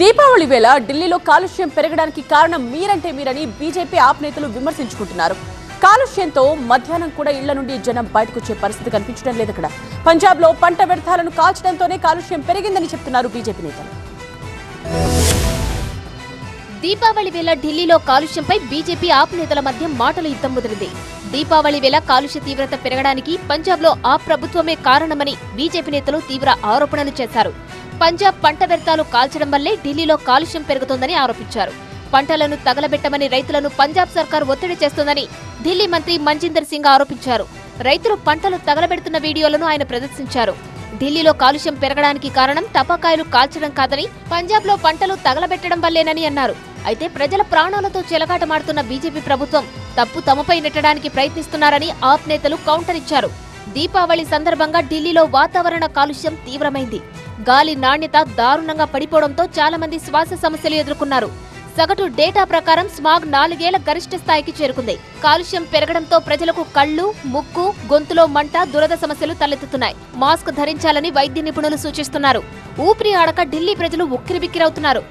దీపావళి వేళ ఢిల్లీలో కాలుష్యం పెరగడానికి కారణం మీరంటే మీరని బీజేపీ ఆప్ నేతలు విమర్శించుకుంటున్నారు. కాలుష్యంతో మధ్యాహ్నం కూడా ఇళ్ళ నుండి జనం బయటకొచ్చే పరిస్థితి కనిపించడం లేదు పంజాబ్లో పంట వ్యర్థాలను కాల్చడంతోనే కాలుష్యం పెరిగిందని చెప్తున్నారు బీజేపీ నేతలు. దీపావళి వేళ ఢిల్లీలో కాలుష్యంపై బీజేపీ ఆప్ నేతల మధ్య మాటల యుద్ధం ముదిరింది. దీపావళి వేళ కాలుష్య తీవ్రత పెరగడానికి పంజాబ్లో ఆ ప్రభుత్వమే కారణమని బీజేపీ నేతలు తీవ్ర ఆరోపణలు చేశారు. పంజాబ్ పంట వ్యర్థాలు కాల్చడం వల్లే ఢిల్లీలో కాలుష్యం పెరుగుతోందని ఆరోపించారు. పంటలను తగలబెట్టమని రైతులను పంజాబ్ సర్కార్ ఒత్తిడి చేస్తోందని ఢిల్లీ మంత్రి మంజిందర్ సింగ్ ఆరోపించారు. రైతులు పంటలు తగలబెడుతున్న వీడియోలను ఆయన ప్రదర్శించారు. ఢిల్లీలో కాలుష్యం పెరగడానికి కారణం టపాకాయలు కాల్చడం కాదని పంజాబ్లో పంటలు తగలబెట్టడం వల్లేనని అన్నారు. అయితే ప్రజల ప్రాణాలతో చెలగాటమాడుతున్న బీజేపీ ప్రభుత్వం తప్పు తమపై నెట్టడానికి ప్రయత్నిస్తున్నారని ఆప్ నేతలు కౌంటర్ ఇచ్చారు. దీపావళి సందర్భంగా ఢిల్లీలో వాతావరణ కాలుష్యం తీవ్రమైంది. గాలి నాణ్యత దారుణంగా పడిపోవడంతో చాలా మంది శ్వాస సమస్యలు ఎదుర్కొన్నారు. సగటు డేటా ప్రకారం స్మాగ్ నాలుగేళ్ళ గరిష్ట స్థాయికి చేరుకుంది. కాలుష్యం పెరగడంతో ప్రజలకు కళ్ళు ముక్కు గొంతులో మంట దురద సమస్యలు తలెత్తుతున్నాయి. మాస్క్ ధరించాలని వైద్య నిపుణులు సూచిస్తున్నారు. ఊపిరి ఆడక ఢిల్లీ ప్రజలు ఉక్కిరిబిక్కిరవుతున్నారు.